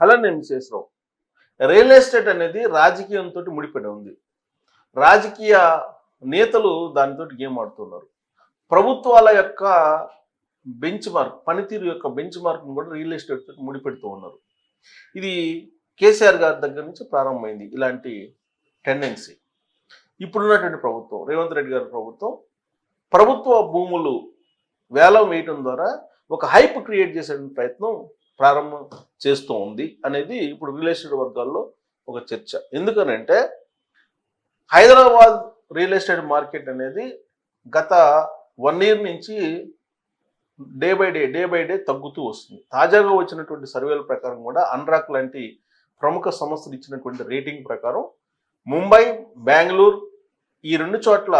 అలానే విశేషరావు real estate అనేది రాజకీయంతో ముడిపడి ఉంది. రాజకీయ నేతలు దానితో గేమ్ ఆడుతున్నారు. ప్రభుత్వాల యొక్క బెంచ్ మార్క్ పనితీరు యొక్క బెంచ్ మార్క్ను కూడా రియల్ ఎస్టేట్ తోటి ముడిపెడుతూ ఉన్నారు. ఇది కేసీఆర్ గారి దగ్గర నుంచి ప్రారంభమైంది ఇలాంటి టెండెన్సీ. ఇప్పుడున్నటువంటి ప్రభుత్వం రేవంత్ రెడ్డి గారి ప్రభుత్వం ప్రభుత్వ భూములు వేలం వేయటం ద్వారా ఒక హైప్ క్రియేట్ చేసే ప్రయత్నం ప్రారంభం చేస్తూ ఉంది అనేది ఇప్పుడు రియల్ ఎస్టేట్ వర్గాల్లో ఒక చర్చ. ఎందుకనంటే హైదరాబాద్ రియల్ ఎస్టేట్ మార్కెట్ అనేది గత వన్ ఇయర్ నుంచి day by day day by day తగ్గుతూ వస్తుంది. తాజాగా వచ్చినటువంటి సర్వేల ప్రకారం కూడా అన్రాక్ లాంటి ప్రముఖ సంస్థలు ఇచ్చినటువంటి రేటింగ్ ప్రకారం ముంబై బెంగళూరు ఈ రెండు చోట్ల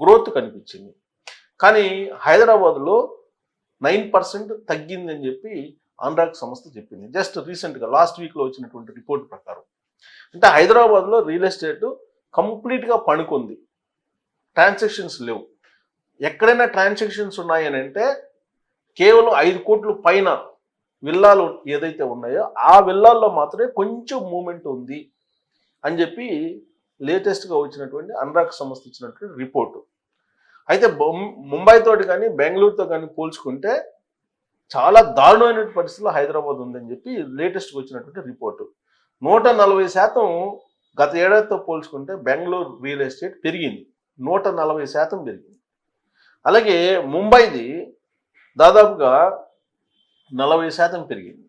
గ్రోత్ కనిపించింది. కానీ హైదరాబాద్లో నైన్ పర్సెంట్ తగ్గిందని చెప్పి అన్రాక్ సంస్థ చెప్పింది. జస్ట్ రీసెంట్గా లాస్ట్ వీక్లో వచ్చినటువంటి రిపోర్ట్ ప్రకారం. అంటే హైదరాబాద్లో రియల్ ఎస్టేట్ కంప్లీట్గా పణుకుంది ట్రాన్సాక్షన్స్ లేవు. ఎక్కడైనా ట్రాన్సాక్షన్స్ ఉన్నాయని అంటే కేవలం ఐదు కోట్ల పైన విల్లాలు ఏదైతే ఉన్నాయో ఆ విల్లాల్లో మాత్రమే కొంచెం మూమెంట్ ఉంది అని చెప్పి లేటెస్ట్గా వచ్చినటువంటి అనురాగ్ సంస్థ ఇచ్చినటువంటి రిపోర్టు. అయితే ముంబైతోటి కానీ బెంగళూరుతో కానీ పోల్చుకుంటే చాలా దారుణమైన పరిస్థితుల్లో హైదరాబాద్ ఉందని చెప్పి లేటెస్ట్గా వచ్చినటువంటి రిపోర్టు. నూట నలభై శాతం గత ఏడాదితో పోల్చుకుంటే బెంగళూరు రియల్ ఎస్టేట్ పెరిగింది. నూట నలభై శాతం పెరిగింది. అలాగే ముంబైది దాదాపుగా నలభై శాతం పెరిగింది.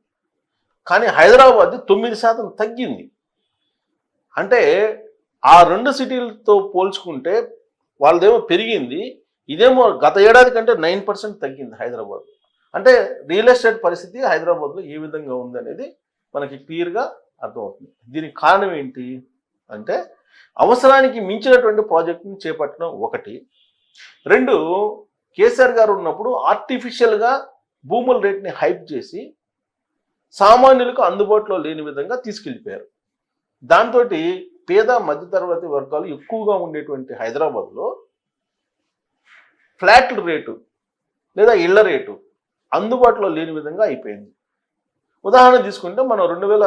కానీ హైదరాబాద్ తొమ్మిది శాతం తగ్గింది. అంటే ఆ రెండు సిటీలతో పోల్చుకుంటే వాళ్ళదేమో పెరిగింది. ఇదేమో గత ఏడాది కంటే నైన్ పర్సెంట్ తగ్గింది హైదరాబాద్. అంటే రియల్ ఎస్టేట్ పరిస్థితి హైదరాబాద్లో ఏ విధంగా ఉంది అనేది మనకి క్లియర్గా అర్థమవుతుంది. దీనికి కారణం ఏంటి అంటే అవసరానికి మించినటువంటి ప్రాజెక్టును చేపట్టడం ఒకటి. రెండు కేసీఆర్ గారు ఉన్నప్పుడు ఆర్టిఫిషియల్గా భూముల రేట్ని హైప్ చేసి సామాన్యులకు అందుబాటులో లేని విధంగా తీసుకెళ్ళిపోయారు. దాంతో పేద మధ్యతరగతి వర్గాలు ఎక్కువగా ఉండేటువంటి హైదరాబాద్లో ఫ్లాట్ల రేటు లేదా ఇళ్ళ రేటు అందుబాటులో లేని విధంగా అయిపోయింది. ఉదాహరణ తీసుకుంటే మనం రెండు వేల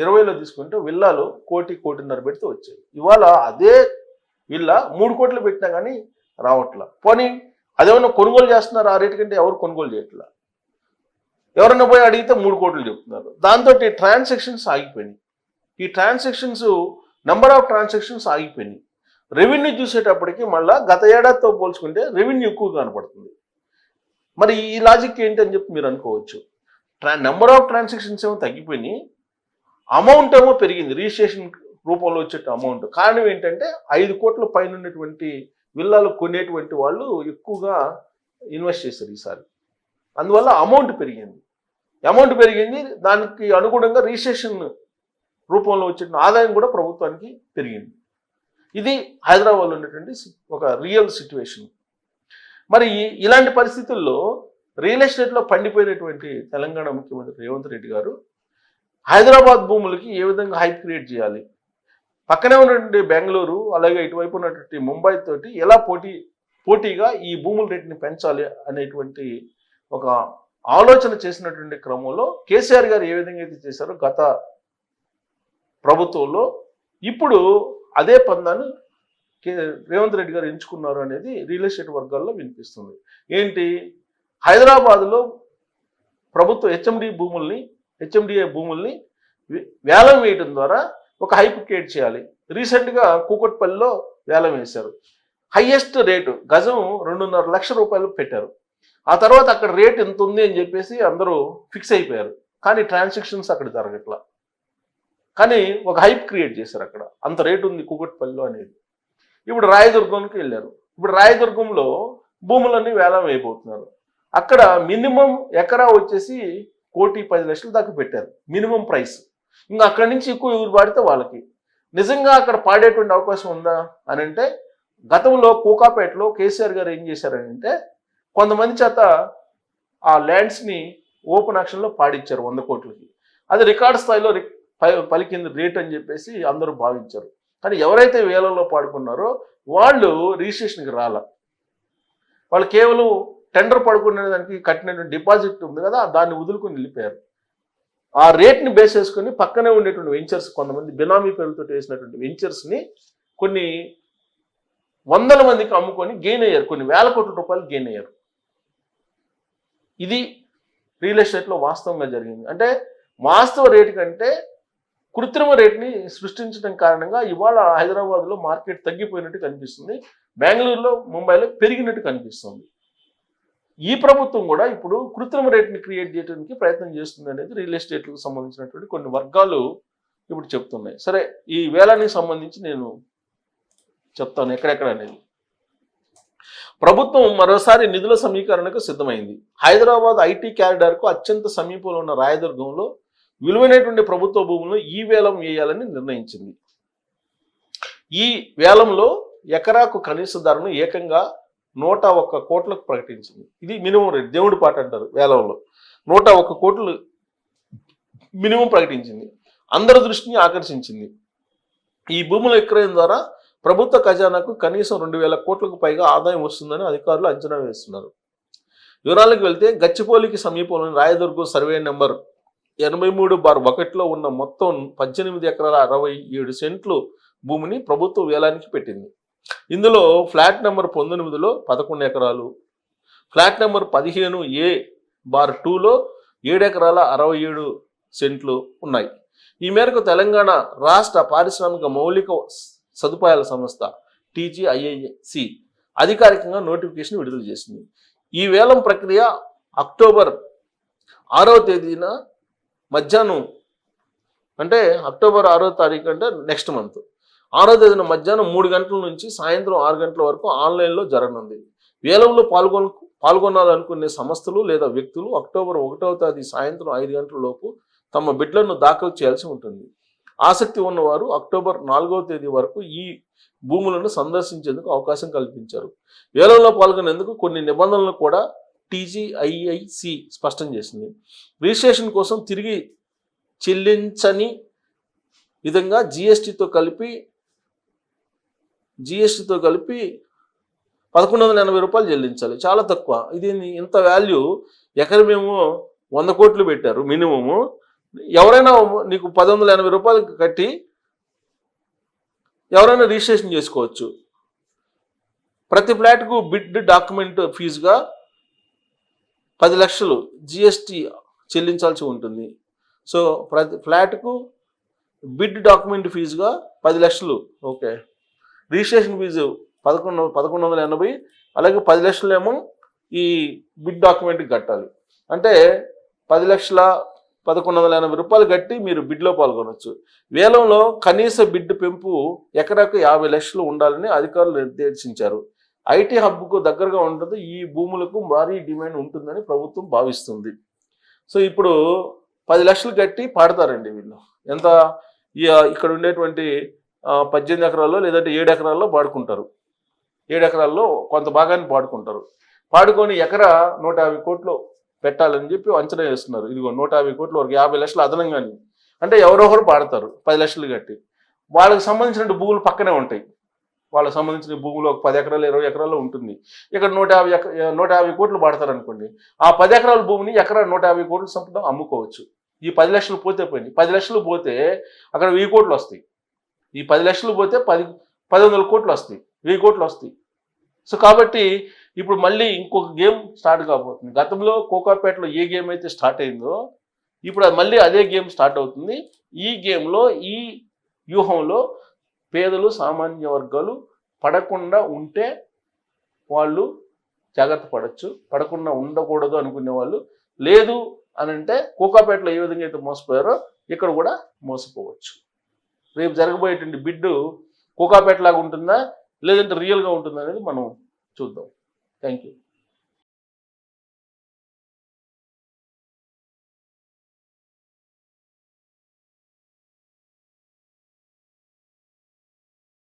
ఇరవైలో తీసుకుంటే విల్లాలు కోటి కోటిన్నర పెడితే వచ్చాయి ఇవాళ అదే విల్లా మూడు కోట్లు పెట్టినా కానీ రావట్లా. పోనీ అదేమన్నా కొనుగోలు చేస్తున్నారు? ఆ రేటు కంటే ఎవరు కొనుగోలు చేయట్లా? ఎవరన్నా పోయి అడిగితే మూడు కోట్లు చెప్తున్నారు. దాంతో ట్రాన్సాక్షన్స్ ఆగిపోయినాయి. ఈ ట్రాన్సాక్షన్స్ నెంబర్ ఆఫ్ ట్రాన్సాక్షన్స్ ఆగిపోయినాయి. రెవెన్యూ చూసేటప్పటికి మళ్ళీ గత ఏడాదితో పోల్చుకుంటే రెవెన్యూ ఎక్కువ కనపడుతుంది. మరి ఈ లాజిక్ ఏంటి అని చెప్పి మీరు అనుకోవచ్చు. ట్రా నెంబర్ ఆఫ్ ట్రాన్సాక్షన్స్ ఏమో తగ్గిపోయినాయి. అమౌంట్ ఏమో పెరిగింది. రిజిస్ట్రేషన్ రూపంలో వచ్చే అమౌంట్ కారణం ఏంటంటే ఐదు కోట్ల పైన ఉన్నటువంటి విల్లాలు కొనేటువంటి వాళ్ళు ఎక్కువగా ఇన్వెస్ట్ చేశారు ఈసారి. అందువల్ల అమౌంట్ పెరిగింది. అమౌంట్ పెరిగింది. దానికి అనుగుణంగా రిజిస్ట్రేషన్ రూపంలో వచ్చిన ఆదాయం కూడా ప్రభుత్వానికి పెరిగింది. ఇది హైదరాబాద్లో ఉన్నటువంటి ఒక రియల్ సిచ్యువేషన్ మరి ఇలాంటి పరిస్థితుల్లో రియల్ ఎస్టేట్లో పండిపోయినటువంటి తెలంగాణ ముఖ్యమంత్రి రేవంత్ రెడ్డి గారు హైదరాబాద్ భూములకి ఏ విధంగా హైప్ క్రియేట్ చేయాలి? పక్కనే ఉన్నటువంటి బెంగళూరు అలాగే ఇటువైపు ఉన్నటువంటి ముంబై తోటి ఎలా పోటీ పోటీగా ఈ భూముల రేటుని పెంచాలి అనేటువంటి ఒక ఆలోచన చేసినటువంటి క్రమంలో కేసీఆర్ గారు ఏ విధంగా అయితే చేశారో గత ప్రభుత్వంలో ఇప్పుడు అదే పందాన్ని కే రేవంత్ రెడ్డి గారు ఎంచుకున్నారు అనేది రియల్ ఎస్టేట్ వర్గాల్లో వినిపిస్తుంది. ఏంటి? హైదరాబాద్లో ప్రభుత్వ హెచ్ఎండి భూముల్ని హెచ్ఎండిఏ భూముల్ని వేలం వేయడం ద్వారా ఒక హైప్ క్రియేట్ చేయాలి. రీసెంట్గా కూకట్పల్లిలో వేలం వేశారు. హయ్యెస్ట్ రేటు గజం రెండున్నర లక్షల రూపాయలు పెట్టారు. ఆ తర్వాత అక్కడ రేట్ ఎంత ఉంది అని చెప్పేసి అందరూ ఫిక్స్ అయిపోయారు. కానీ ట్రాన్సాక్షన్స్ అక్కడ జరగట్లా. కానీ ఒక హైప్ క్రియేట్ చేశారు అక్కడ. అంత రేటు ఉంది కూకట్పల్లిలో అనేది. ఇప్పుడు రాయదుర్గంకి వెళ్ళారు. ఇప్పుడు రాయదుర్గంలో భూములన్నీ వేలం వేయబోతున్నారు. అక్కడ మినిమం ఎకరా వచ్చేసి కోటి పది లక్షల దాకా పెట్టారు. Minimum price. ఇంకా అక్కడి నుంచి ఎక్కువ ఎవరు పాడితే వాళ్ళకి. నిజంగా అక్కడ పాడేటువంటి అవకాశం ఉందా అని అంటే గతంలో కోకాపేటలో కేసీఆర్ గారు ఏం చేశారంటే కొంతమంది చేత ఆ ల్యాండ్స్ని ఓపెన్ ఆక్షన్లో పాడిచ్చారు వంద కోట్లకి. అది రికార్డ్ స్థాయిలో రి- పలికింది రేట్ అని చెప్పేసి అందరూ భావించారు. కానీ ఎవరైతే వేలంలో పాడుకున్నారో వాళ్ళు రిజిస్ట్రేషన్కి రాల. వాళ్ళు కేవలం టెండర్ పడుకునే దానికి కట్టినటువంటి డిపాజిట్ ఉంది కదా దాన్ని వదులుకొని వెళ్ళిపోయారు. ఆ రేట్ని బేస్ చేసుకుని పక్కనే ఉండేటువంటి వెంచర్స్ కొంతమంది బినామీ పేరుతో వేసినటువంటి వెంచర్స్ని కొన్ని వందల మందికి అమ్ముకొని గెయిన్ అయ్యారు. కొన్ని వేల కోట్ల రూపాయలు గెయిన్ అయ్యారు. ఇది రియల్ ఎస్టేట్లో వాస్తవంగా జరిగింది. అంటే వాస్తవ రేటు కంటే కృత్రిమ రేట్ని సృష్టించడం కారణంగా ఇవాళ హైదరాబాద్లో మార్కెట్ తగ్గిపోయినట్టు కనిపిస్తుంది. బెంగళూరులో ముంబైలో పెరిగినట్టు కనిపిస్తుంది. ఈ ప్రభుత్వం కూడా ఇప్పుడు కృత్రిమ రేట్ని క్రియేట్ చేయడానికి ప్రయత్నం చేస్తుంది అనేది రియల్ ఎస్టేట్లకు సంబంధించినటువంటి కొన్ని వర్గాలు ఇప్పుడు చెప్తున్నాయి. సరే ఈ వేలానికి సంబంధించి నేను చెప్తాను ఎక్కడెక్కడ అనేది. ప్రభుత్వం మరోసారి నిధుల సమీకరణకు సిద్ధమైంది. హైదరాబాద్ ఐటీ క్యారిడార్కు అత్యంత సమీపంలో ఉన్న రాయదుర్గంలో విలువైనటువంటి ప్రభుత్వ భూములను ఈ వేలం వేయాలని నిర్ణయించింది. ఈ వేలంలో ఎకరాకు కనీస ధరను ఏకంగా నూట ఒక్క కోట్లకు ప్రకటించింది. ఇది మినిమం రేట్ దేవుడి పాట అంటారు వేలంలో. నూట ఒక్క కోట్లు మినిమం ప్రకటించింది. అందరి దృష్టిని ఆకర్షించింది. ఈ భూముల విక్రయం ద్వారా ప్రభుత్వ ఖజానాకు కనీసం రెండు వేల కోట్లకు పైగా ఆదాయం వస్తుందని అధికారులు అంచనా వేస్తున్నారు. వివరాలకు వెళ్తే గచ్చిపోలికి సమీపంలోని రాయదుర్గం సర్వే నెంబర్ ఎనభై మూడు బార్ ఒకటిలో ఉన్న మొత్తం పద్దెనిమిది ఎకరాల అరవై ఏడు సెంట్లు భూమిని ప్రభుత్వం వేలానికి పెట్టింది. ఇందులో ఫ్లాట్ నెంబర్ పంతొమ్మిదిలో పదకొండు ఎకరాలు ఫ్లాట్ నెంబర్ పదిహేను ఏ బార్ టూలో ఏడు ఎకరాల అరవై ఏడు సెంట్లు ఉన్నాయి. ఈ మేరకు తెలంగాణ రాష్ట్ర పారిశ్రామిక మౌలిక సదుపాయాల సంస్థ టీజీఐఐసి అధికారికంగా నోటిఫికేషన్ విడుదల చేసింది. ఈ వేలం ప్రక్రియ అక్టోబర్ ఆరవ తేదీన మధ్యాహ్నం అంటే అక్టోబర్ ఆరో తారీఖు అంటే నెక్స్ట్ మంత్ ఆరో తేదీన మధ్యాహ్నం మూడు గంటల నుంచి సాయంత్రం ఆరు గంటల వరకు ఆన్లైన్లో జరగనుంది. వేలంలో పాల్గొన పాల్గొనాలనుకునే సంస్థలు లేదా వ్యక్తులు అక్టోబర్ ఒకటవ తేదీ సాయంత్రం ఐదు గంటల లోపు తమ బిడ్లను దాఖలు చేయాల్సి ఉంటుంది. ఆసక్తి ఉన్నవారు అక్టోబర్ నాలుగవ తేదీ వరకు ఈ భూములను సందర్శించేందుకు అవకాశం కల్పించారు. వేలంలో పాల్గొనేందుకు కొన్ని నిబంధనలు కూడా టీజీఐఐసి స్పష్టం చేసింది. రిజిస్ట్రేషన్ కోసం తిరిగి చెల్లించని విధంగా జిఎస్టితో కలిపి జిఎస్టితో కలిపి పదకొండు వందల ఎనభై రూపాయలు చెల్లించాలి. చాలా తక్కువ. ఇది ఇంత వాల్యూ మేము వంద కోట్లు పెట్టారు మినిమము. ఎవరైనా నీకు పది వందల ఎనభై రూపాయలు కట్టి ఎవరైనా రిజిస్ట్రేషన్ చేసుకోవచ్చు. ప్రతి ఫ్లాట్కు బిడ్ డాక్యుమెంట్ ఫీజుగా పది లక్షలు జిఎస్టి చెల్లించాల్సి ఉంటుంది. సో ప్రతి ఫ్లాట్కు బిడ్ డాక్యుమెంట్ ఫీజుగా పది లక్షలు. ఓకే. రిజిస్ట్రేషన్ ఫీజు పదకొండు పదకొండు వందల ఎనభై అలాగే పది లక్షలేమో ఈ బిడ్ డాక్యుమెంట్కి కట్టాలి. అంటే పది లక్షల పదకొండు వందల ఎనభై రూపాయలు కట్టి మీరు బిడ్లో పాల్గొనవచ్చు వేలంలో కనీస బిడ్ పెంపు ఎకరాకు యాభై లక్షలు ఉండాలని అధికారులు నిర్దేశించారు. ఐటీ హబ్కు దగ్గరగా ఉంటుంది ఈ భూములకు భారీ డిమాండ్ ఉంటుందని ప్రభుత్వం భావిస్తుంది. సో ఇప్పుడు పది లక్షలు కట్టి పాడతారండి వీళ్ళు. ఎంత? ఇక్కడ ఉండేటువంటి పద్దెనిమిది ఎకరాల్లో లేదంటే ఏడు ఎకరాల్లో పాడుకుంటారు. ఏడు ఎకరాల్లో కొంత భాగాన్ని పాడుకుంటారు. పాడుకొని ఎకరా నూట యాభై కోట్లు పెట్టాలని చెప్పి అంచనా వేస్తున్నారు. ఇదిగో నూట యాభై కోట్ల వరకు యాభై లక్షలు అదనంగాని. అంటే ఎవరొకరు పాడతారు పది లక్షలు కట్టి. వాళ్ళకి సంబంధించిన భూములు పక్కనే ఉంటాయి. వాళ్ళకి సంబంధించిన భూములు ఒక పది ఎకరాలు ఇరవై ఎకరాలు ఉంటుంది. ఇక్కడ నూట యాభై ఎక నూట యాభై కోట్లు పాడతారు అనుకోండి ఆ పది ఎకరాల భూమిని ఎకరా నూట యాభై కోట్లు సంపద అమ్ముకోవచ్చు. ఈ పది లక్షలు పోతే పోయింది. పది లక్షలు పోతే అక్కడ వెయ్యి కోట్లు వస్తాయి. ఈ పది లక్షలు పోతే పది పది వందల కోట్లు వస్తాయి. వెయ్యి కోట్లు వస్తాయి. సో కాబట్టి ఇప్పుడు మళ్ళీ ఇంకొక గేమ్ స్టార్ట్ కాబోతుంది. గతంలో కోకాపేటలో ఏ గేమ్ అయితే స్టార్ట్ అయిందో ఇప్పుడు అది మళ్ళీ అదే గేమ్ స్టార్ట్ అవుతుంది. ఈ గేమ్లో ఈ వ్యూహంలో పేదలు సామాన్య వర్గాలు పడకుండా ఉంటే వాళ్ళు జాగ్రత్త పడవచ్చు పడకుండా ఉండకూడదు అనుకునే వాళ్ళు. లేదు అని అంటే కోకాపేటలో ఏ విధంగా అయితే మోసపోయారో ఇక్కడ కూడా మోసపోవచ్చు. రేపు జరగబోయేటువంటి బిడ్డు కోకాపేటలాగా ఉంటుందా? లేదంటే రియల్గా ఉంటుందా అనేది మనం చూద్దాం. Thank you